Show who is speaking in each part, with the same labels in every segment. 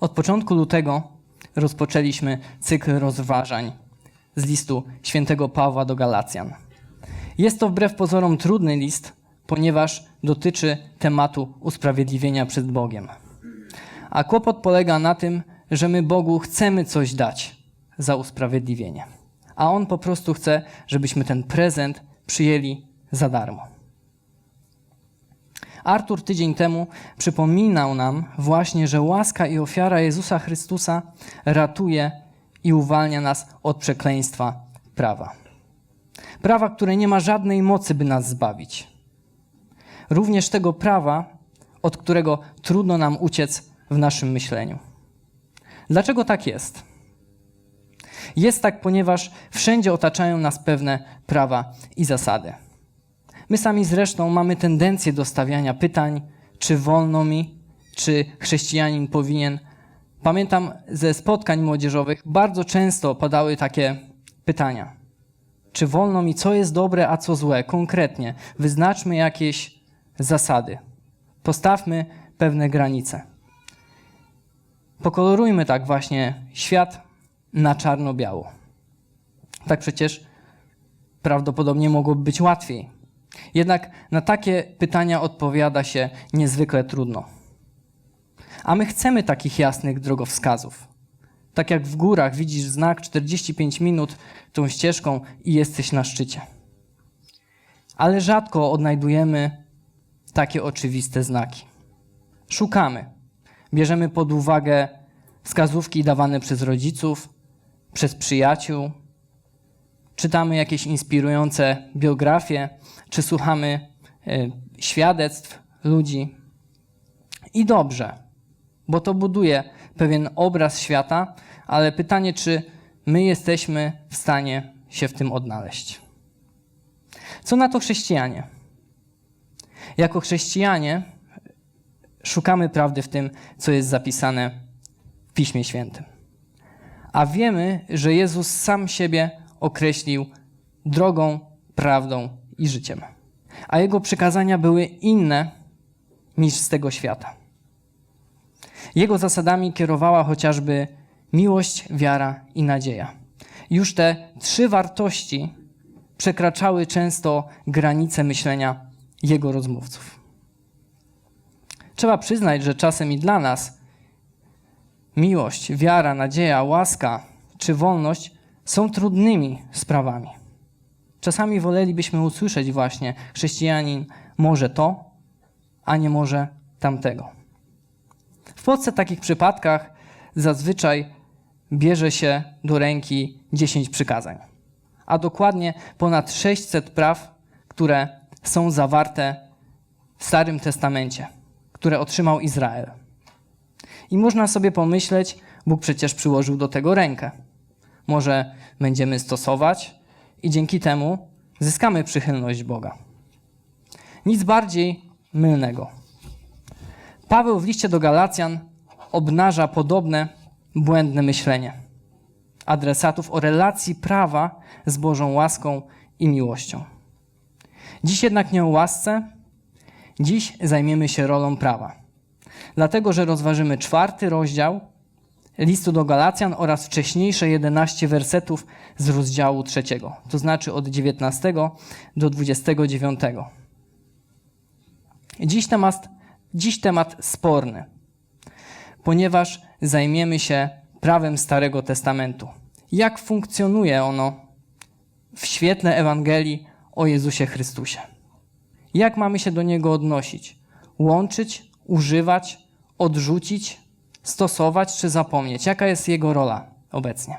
Speaker 1: Od początku lutego rozpoczęliśmy cykl rozważań z listu świętego Pawła do Galacjan. Jest to wbrew pozorom trudny list, ponieważ dotyczy tematu usprawiedliwienia przed Bogiem. A kłopot polega na tym, że my Bogu chcemy coś dać za usprawiedliwienie, a On po prostu chce, żebyśmy ten prezent przyjęli za darmo. Artur tydzień temu przypominał nam właśnie, że łaska i ofiara Jezusa Chrystusa ratuje i uwalnia nas od przekleństwa prawa. Prawa, które nie ma żadnej mocy, by nas zbawić. Również tego prawa, od którego trudno nam uciec w naszym myśleniu. Dlaczego tak jest? Jest tak, ponieważ wszędzie otaczają nas pewne prawa i zasady. My sami zresztą mamy tendencję do stawiania pytań, czy wolno mi, czy chrześcijanin powinien. Pamiętam ze spotkań młodzieżowych bardzo często padały takie pytania. Czy wolno mi, co jest dobre, a co złe? Konkretnie, wyznaczmy jakieś zasady. Postawmy pewne granice. Pokolorujmy tak właśnie świat na czarno-biało. Tak przecież prawdopodobnie mogłoby być łatwiej. Jednak na takie pytania odpowiada się niezwykle trudno. A my chcemy takich jasnych drogowskazów. Tak jak w górach widzisz znak 45 minut tą ścieżką i jesteś na szczycie. Ale rzadko odnajdujemy takie oczywiste znaki. Szukamy. Bierzemy pod uwagę wskazówki dawane przez rodziców, przez przyjaciół, czytamy jakieś inspirujące biografie, czy słuchamy y, świadectw ludzi. I dobrze, bo to buduje pewien obraz świata, ale pytanie, czy my jesteśmy w stanie się w tym odnaleźć. Co na to chrześcijanie? Jako chrześcijanie szukamy prawdy w tym, co jest zapisane w Piśmie Świętym. A wiemy, że Jezus sam siebie określił drogą, prawdą i życiem. A jego przykazania były inne niż z tego świata. Jego zasadami kierowała chociażby miłość, wiara i nadzieja. Już te trzy wartości przekraczały często granice myślenia jego rozmówców. Trzeba przyznać, że czasem i dla nas miłość, wiara, nadzieja, łaska czy wolność są trudnymi sprawami. Czasami wolelibyśmy usłyszeć właśnie, chrześcijanin może to, a nie może tamtego. W Polsce w takich przypadkach zazwyczaj bierze się do ręki 10 przykazań, a dokładnie ponad 600 praw, które są zawarte w Starym Testamencie, które otrzymał Izrael. I można sobie pomyśleć, Bóg przecież przyłożył do tego rękę. Może będziemy stosować i dzięki temu zyskamy przychylność Boga. Nic bardziej mylnego. Paweł w liście do Galacjan obnaża podobne błędne myślenie adresatów o relacji prawa z Bożą łaską i miłością. Dziś jednak nie o łasce, dziś zajmiemy się rolą prawa. Dlatego, że rozważymy czwarty rozdział listu do Galacjan oraz wcześniejsze 11 wersetów z rozdziału trzeciego, to znaczy od 19 do 29. Dziś temat, dziś temat sporny, ponieważ zajmiemy się prawem Starego Testamentu. Jak funkcjonuje ono w świetle Ewangelii o Jezusie Chrystusie? Jak mamy się do niego odnosić? Łączyć, używać, odrzucić, stosować czy zapomnieć? Jaka jest jego rola obecnie?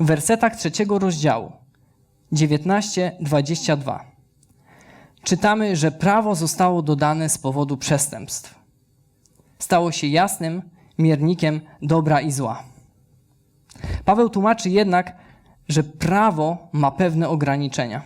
Speaker 1: W wersetach trzeciego rozdziału 19-22 czytamy, że prawo zostało dodane z powodu przestępstw. Stało się jasnym miernikiem dobra i zła. Paweł tłumaczy jednak, że prawo ma pewne ograniczenia.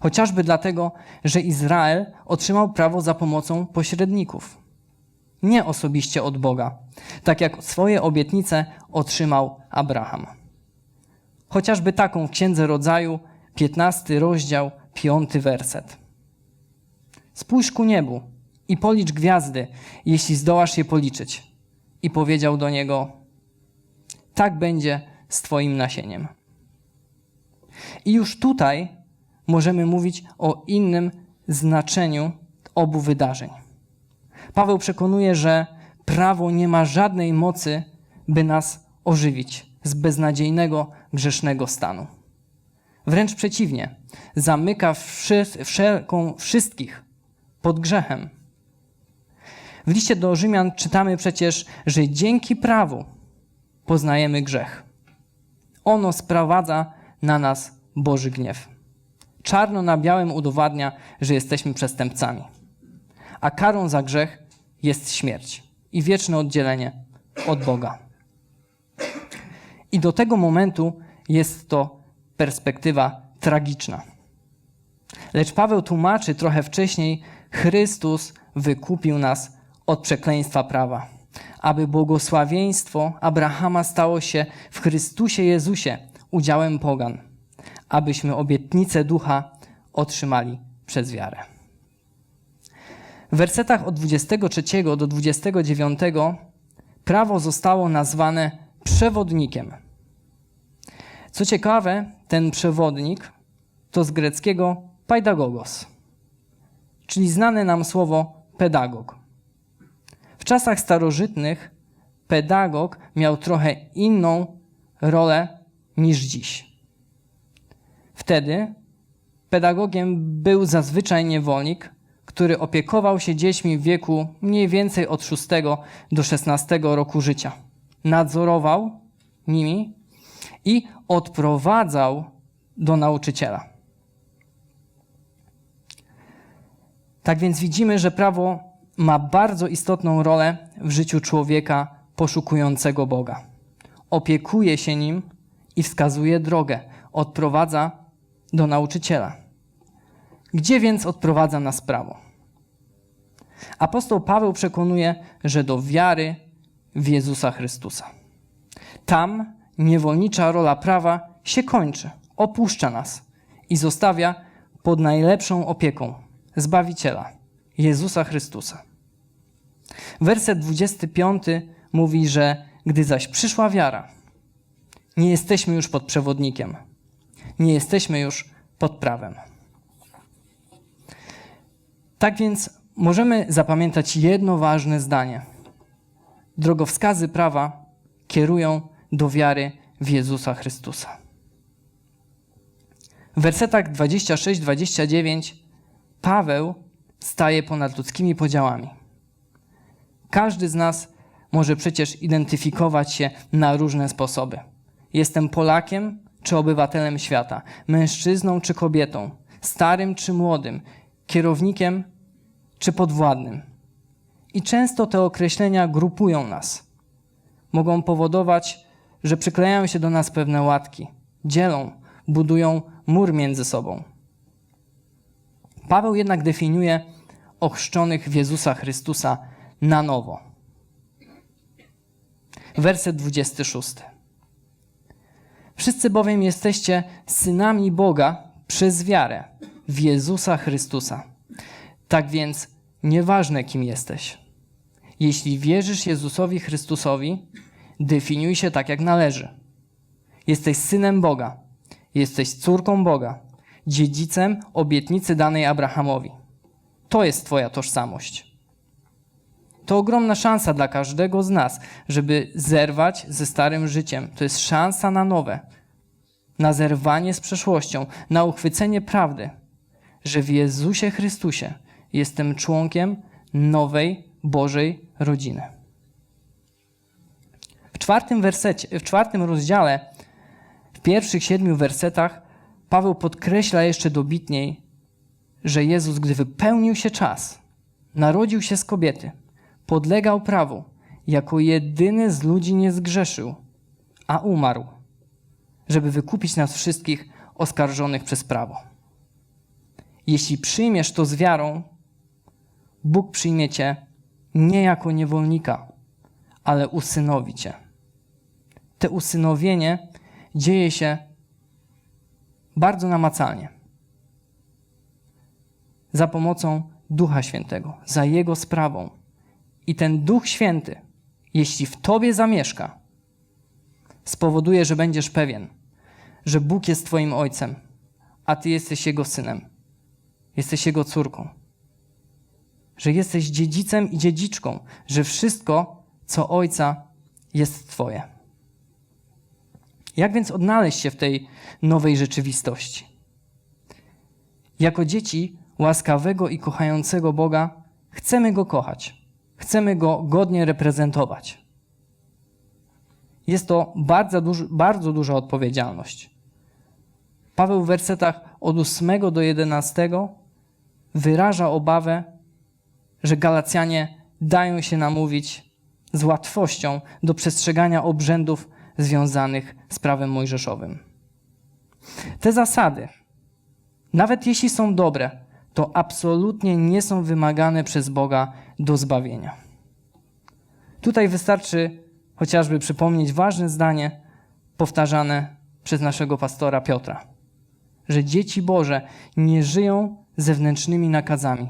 Speaker 1: Chociażby dlatego, że Izrael otrzymał prawo za pomocą pośredników nie osobiście od Boga, tak jak swoje obietnice otrzymał Abraham. Chociażby taką w Księdze Rodzaju, 15 rozdział, 5 werset. Spójrz ku niebu i policz gwiazdy, jeśli zdołasz je policzyć. I powiedział do niego: Tak będzie z Twoim nasieniem. I już tutaj możemy mówić o innym znaczeniu obu wydarzeń. Paweł przekonuje, że prawo nie ma żadnej mocy, by nas ożywić z beznadziejnego, grzesznego stanu. Wręcz przeciwnie, zamyka wszelką, wszystkich pod grzechem. W liście do Rzymian czytamy przecież, że dzięki prawu poznajemy grzech. Ono sprowadza na nas Boży gniew. Czarno na białym udowadnia, że jesteśmy przestępcami. A karą za grzech jest śmierć i wieczne oddzielenie od Boga. I do tego momentu jest to perspektywa tragiczna. Lecz Paweł tłumaczy trochę wcześniej, Chrystus wykupił nas od przekleństwa prawa, aby błogosławieństwo Abrahama stało się w Chrystusie Jezusie udziałem pogan, abyśmy obietnicę ducha otrzymali przez wiarę. W wersetach od 23 do 29 prawo zostało nazwane przewodnikiem. Co ciekawe, ten przewodnik to z greckiego paidagogos, czyli znane nam słowo pedagog. W czasach starożytnych pedagog miał trochę inną rolę niż dziś. Wtedy pedagogiem był zazwyczaj niewolnik, który opiekował się dziećmi w wieku mniej więcej od 6 do 16 roku życia. Nadzorował nimi i odprowadzał do nauczyciela. Tak więc widzimy, że prawo ma bardzo istotną rolę w życiu człowieka poszukującego Boga. Opiekuje się nim i wskazuje drogę, odprowadza do nauczyciela. Gdzie więc odprowadza nas prawo? Apostoł Paweł przekonuje, że do wiary w Jezusa Chrystusa. Tam niewolnicza rola prawa się kończy, opuszcza nas i zostawia pod najlepszą opieką Zbawiciela, Jezusa Chrystusa. Werset 25 mówi, że gdy zaś przyszła wiara, nie jesteśmy już pod przewodnikiem, nie jesteśmy już pod prawem. Tak więc możemy zapamiętać jedno ważne zdanie. Drogowskazy prawa kierują do wiary w Jezusa Chrystusa. W wersetach 26-29 Paweł staje ponad ludzkimi podziałami. Każdy z nas może przecież identyfikować się na różne sposoby. Jestem Polakiem czy obywatelem świata, mężczyzną czy kobietą, starym czy młodym, kierownikiem czy podwładnym. I często te określenia grupują nas. Mogą powodować, że przyklejają się do nas pewne łatki, dzielą, budują mur między sobą. Paweł jednak definiuje ochrzczonych w Jezusa Chrystusa na nowo. Werset 26. Wszyscy bowiem jesteście synami Boga przez wiarę w Jezusa Chrystusa. Tak więc nieważne kim jesteś. Jeśli wierzysz Jezusowi Chrystusowi, definiuj się tak jak należy. Jesteś synem Boga, jesteś córką Boga, dziedzicem obietnicy danej Abrahamowi. To jest Twoja tożsamość. To ogromna szansa dla każdego z nas, żeby zerwać ze starym życiem. To jest szansa na nowe, na zerwanie z przeszłością, na uchwycenie prawdy, że w Jezusie Chrystusie jestem członkiem nowej Bożej rodziny. W czwartym, wersecie, w czwartym rozdziale, w pierwszych siedmiu wersetach, Paweł podkreśla jeszcze dobitniej, że Jezus, gdy wypełnił się czas, narodził się z kobiety, podlegał prawu, jako jedyny z ludzi nie zgrzeszył, a umarł, żeby wykupić nas wszystkich oskarżonych przez prawo. Jeśli przyjmiesz to z wiarą, Bóg przyjmie cię nie jako niewolnika, ale usynowi cię. Te usynowienie dzieje się bardzo namacalnie. Za pomocą Ducha Świętego, za Jego sprawą. I ten Duch Święty, jeśli w Tobie zamieszka, spowoduje, że będziesz pewien, że Bóg jest Twoim Ojcem, a Ty jesteś Jego synem, jesteś Jego córką, że jesteś dziedzicem i dziedziczką, że wszystko, co Ojca, jest Twoje. Jak więc odnaleźć się w tej nowej rzeczywistości? Jako dzieci łaskawego i kochającego Boga chcemy Go kochać, chcemy Go godnie reprezentować. Jest to bardzo, duży, bardzo duża odpowiedzialność. Paweł w wersetach od 8 do 11 wyraża obawę, że Galacjanie dają się namówić z łatwością do przestrzegania obrzędów związanych z prawem mojżeszowym. Te zasady, nawet jeśli są dobre, to absolutnie nie są wymagane przez Boga do zbawienia. Tutaj wystarczy chociażby przypomnieć ważne zdanie powtarzane przez naszego pastora Piotra, że dzieci Boże nie żyją zewnętrznymi nakazami,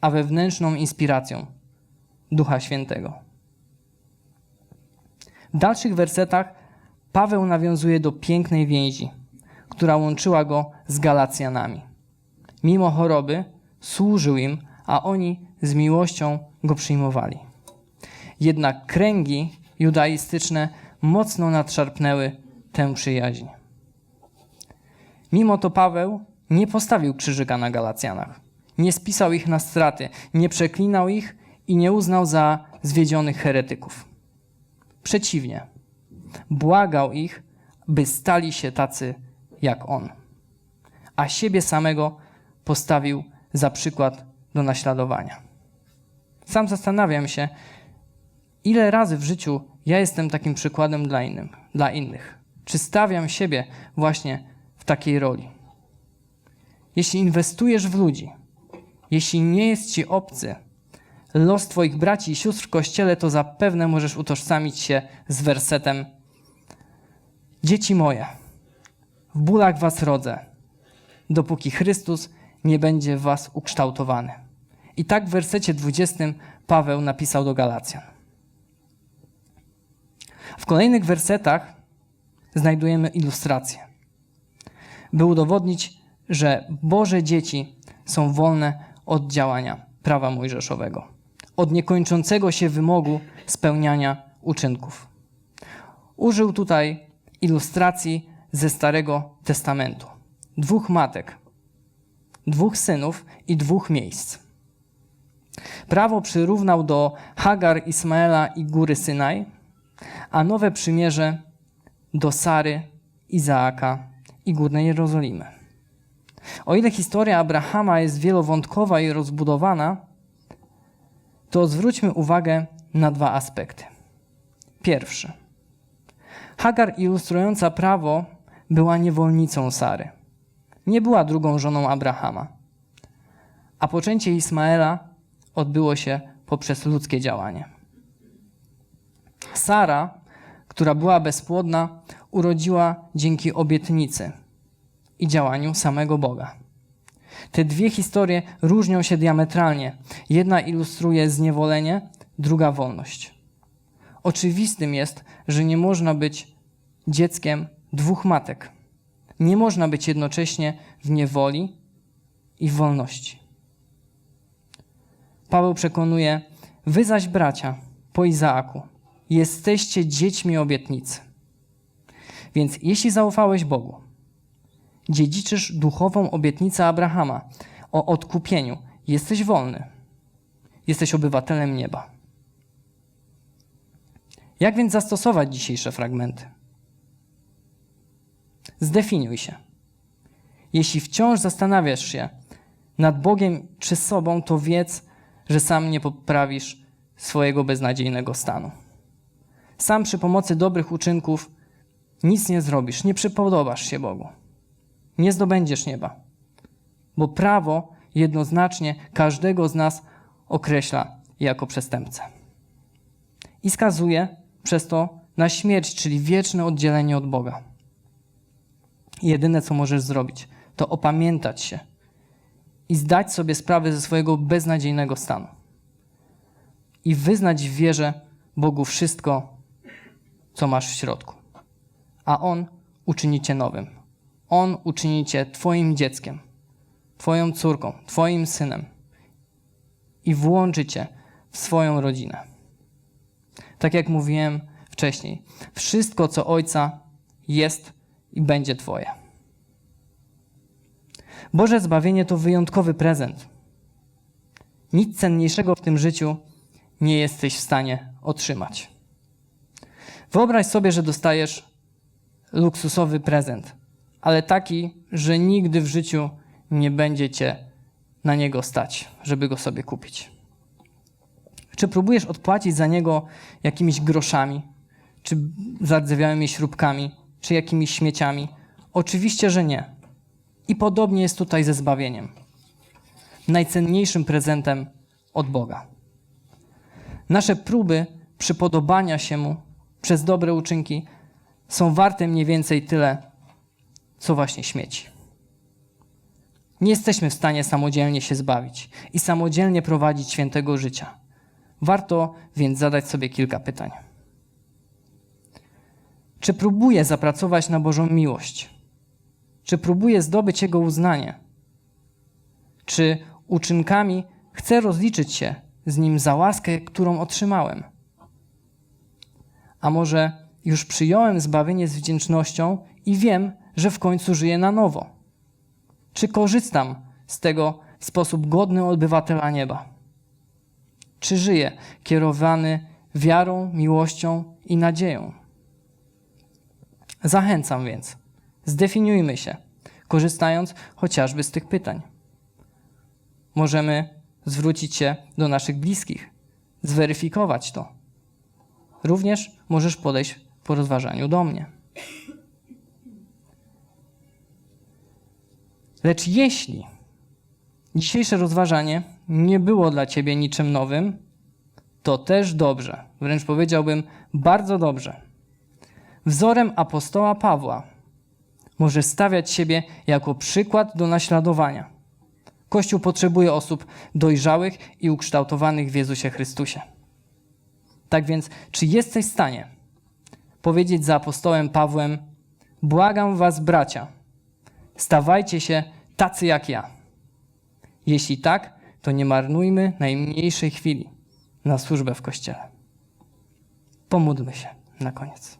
Speaker 1: a wewnętrzną inspiracją Ducha Świętego. W dalszych wersetach Paweł nawiązuje do pięknej więzi, która łączyła go z Galacjanami. Mimo choroby służył im, a oni z miłością go przyjmowali. Jednak kręgi judaistyczne mocno nadszarpnęły tę przyjaźń. Mimo to Paweł nie postawił krzyżyka na Galacjanach. Nie spisał ich na straty, nie przeklinał ich i nie uznał za zwiedzionych heretyków. Przeciwnie, błagał ich, by stali się tacy jak on, a siebie samego postawił za przykład do naśladowania. Sam zastanawiam się, ile razy w życiu ja jestem takim przykładem dla, innym, dla innych. Czy stawiam siebie właśnie w takiej roli? Jeśli inwestujesz w ludzi, jeśli nie jest ci obcy, los Twoich braci i sióstr w kościele, to zapewne możesz utożsamić się z wersetem: Dzieci moje, w bólach Was rodzę, dopóki Chrystus nie będzie w Was ukształtowany. I tak w wersecie 20 Paweł napisał do Galacjan. W kolejnych wersetach znajdujemy ilustrację, by udowodnić, że Boże dzieci są wolne od działania prawa mojżeszowego, od niekończącego się wymogu spełniania uczynków. Użył tutaj ilustracji ze Starego Testamentu. Dwóch matek, dwóch synów i dwóch miejsc. Prawo przyrównał do Hagar, Ismaela i góry Synaj, a nowe przymierze do Sary, Izaaka i górnej Jerozolimy. O ile historia Abrahama jest wielowątkowa i rozbudowana, to zwróćmy uwagę na dwa aspekty. Pierwszy. Hagar ilustrująca prawo była niewolnicą Sary. Nie była drugą żoną Abrahama. A poczęcie Ismaela odbyło się poprzez ludzkie działanie. Sara, która była bezpłodna, urodziła dzięki obietnicy i działaniu samego Boga. Te dwie historie różnią się diametralnie. Jedna ilustruje zniewolenie, druga wolność. Oczywistym jest, że nie można być dzieckiem dwóch matek. Nie można być jednocześnie w niewoli i w wolności. Paweł przekonuje, wy zaś bracia, po Izaaku, jesteście dziećmi obietnicy. Więc jeśli zaufałeś Bogu, dziedziczysz duchową obietnicę Abrahama o odkupieniu, jesteś wolny. Jesteś obywatelem nieba. Jak więc zastosować dzisiejsze fragmenty? Zdefiniuj się. Jeśli wciąż zastanawiasz się nad Bogiem czy sobą, to wiedz, że sam nie poprawisz swojego beznadziejnego stanu. Sam przy pomocy dobrych uczynków nic nie zrobisz, nie przypodobasz się Bogu. Nie zdobędziesz nieba, bo prawo jednoznacznie każdego z nas określa jako przestępcę. I skazuje przez to na śmierć, czyli wieczne oddzielenie od Boga. Jedyne, co możesz zrobić, to opamiętać się i zdać sobie sprawę ze swojego beznadziejnego stanu. I wyznać w wierze Bogu wszystko, co masz w środku. A On uczyni cię nowym. On uczyni cię Twoim dzieckiem, Twoją córką, Twoim synem i włączy cię w swoją rodzinę. Tak jak mówiłem wcześniej, wszystko, co Ojca jest i będzie Twoje. Boże zbawienie to wyjątkowy prezent. Nic cenniejszego w tym życiu nie jesteś w stanie otrzymać. Wyobraź sobie, że dostajesz luksusowy prezent, ale taki, że nigdy w życiu nie będzie cię na niego stać, żeby go sobie kupić. Czy próbujesz odpłacić za niego jakimiś groszami, czy zardzewiałymi śrubkami, czy jakimiś śmieciami? Oczywiście, że nie. I podobnie jest tutaj ze zbawieniem. Najcenniejszym prezentem od Boga. Nasze próby przypodobania się Mu przez dobre uczynki są warte mniej więcej tyle, co właśnie śmieci. Nie jesteśmy w stanie samodzielnie się zbawić i samodzielnie prowadzić świętego życia. Warto więc zadać sobie kilka pytań. Czy próbuję zapracować na Bożą miłość? Czy próbuję zdobyć Jego uznanie? Czy uczynkami chcę rozliczyć się z Nim za łaskę, którą otrzymałem? A może już przyjąłem zbawienie z wdzięcznością i wiem, że w końcu żyję na nowo? Czy korzystam z tego w sposób godny obywatela nieba? Czy żyję kierowany wiarą, miłością i nadzieją? Zachęcam więc, zdefiniujmy się, korzystając chociażby z tych pytań. Możemy zwrócić się do naszych bliskich, zweryfikować to. Również możesz podejść po rozważaniu do mnie. Lecz jeśli dzisiejsze rozważanie nie było dla ciebie niczym nowym, to też dobrze, wręcz powiedziałbym bardzo dobrze. Wzorem apostoła Pawła możesz stawiać siebie jako przykład do naśladowania. Kościół potrzebuje osób dojrzałych i ukształtowanych w Jezusie Chrystusie. Tak więc, czy jesteś w stanie powiedzieć za apostołem Pawłem: Błagam was, bracia, stawajcie się tacy jak ja? Jeśli tak, to nie marnujmy najmniejszej chwili na służbę w kościele. Pomódlmy się na koniec.